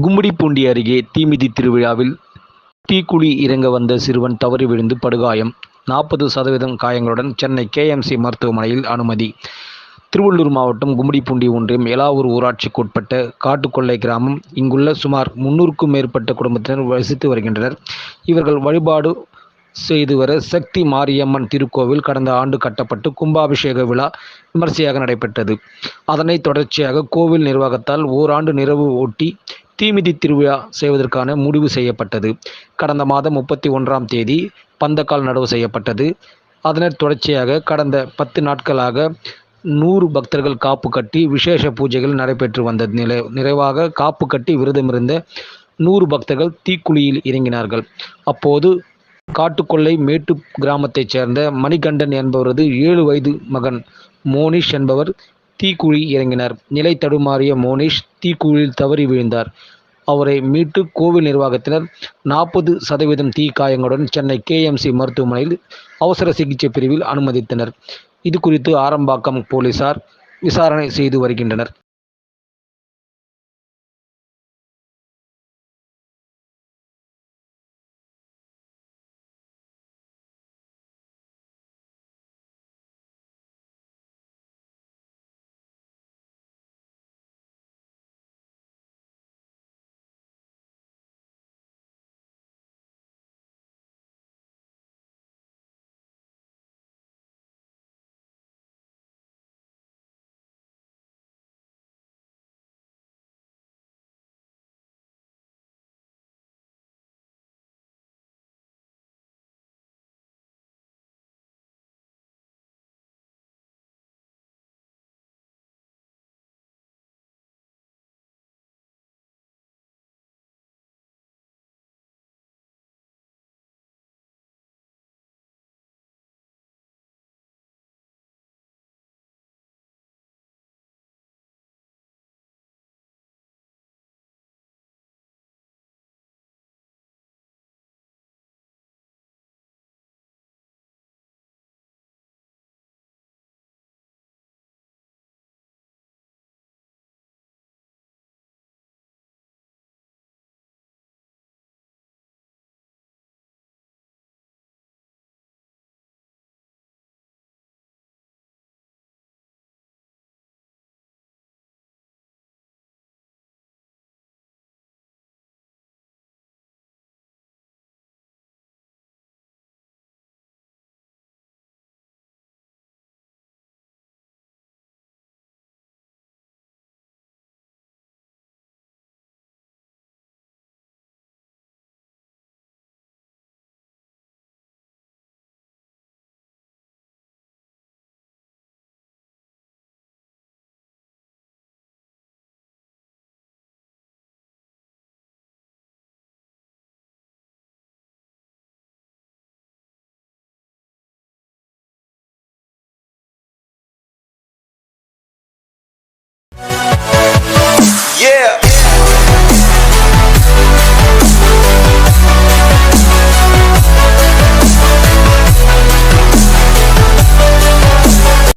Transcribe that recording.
கும்மிடிப்பூண்டி அருகே தீமிதி திருவிழாவில் தீக்குழி இறங்க வந்த சிறுவன் தவறி விழுந்து படுகாயம். நாற்பது சதவீதம் காயங்களுடன் சென்னை கேஎம்சி மருத்துவமனையில் அனுமதி. திருவள்ளூர் மாவட்டம் கும்மிடிப்பூண்டி ஒன்றியம் எலாவூர் ஊராட்சிக்குட்பட்ட காட்டுக்கொல்லை கிராமம். இங்குள்ள சுமார் முன்னூறுக்கும் மேற்பட்ட குடும்பத்தினர் வசித்து வருகின்றனர். இவர்கள் வழிபாடு செய்து வர சக்தி மாரியம்மன் திருக்கோவில் கடந்த ஆண்டு கட்டப்பட்டு கும்பாபிஷேக விழா விமர்சையாக நடைபெற்றது. அதனைத் தொடர்ச்சியாக கோவில் நிர்வாகத்தால் ஓராண்டு நிறைவு ஒட்டி தீமிதி திருவிழா செய்வதற்கான முடிவு செய்யப்பட்டது. கடந்த மாதம் முப்பத்தி ஒன்றாம் தேதி பந்தக்கால் நடவு செய்யப்பட்டது. அதனைத் தொடர்ச்சியாக கடந்த பத்து நாட்களாக நூறு பக்தர்கள் காப்பு கட்டி விசேஷ பூஜைகள் நடைபெற்று வந்த நிலை நிறைவாக காப்பு கட்டி விரதமிருந்த நூறு பக்தர்கள் தீக்குழியில் இறங்கினார்கள். அப்போது காட்டுக்கொல்லை மேட்டு கிராமத்தைச் சேர்ந்த மணிகண்டன் என்பவரது ஏழு வயது மகன் மோனிஷ் என்பவர் தீக்குழி இறங்கினார். நிலை தடுமாறிய மோனிஷ் தீக்குழியில் தவறி விழுந்தார். அவரை மீட்டு கோவில் நிர்வாகத்தினர் நாற்பது சதவீதம் தீ காயங்களுடன் சென்னை கேஎம்சி மருத்துவமனையில் அவசர சிகிச்சை பிரிவில் அனுமதித்தனர். இது குறித்து ஆரம்பாக்கம் போலீசார் விசாரணை செய்து வருகின்றனர்.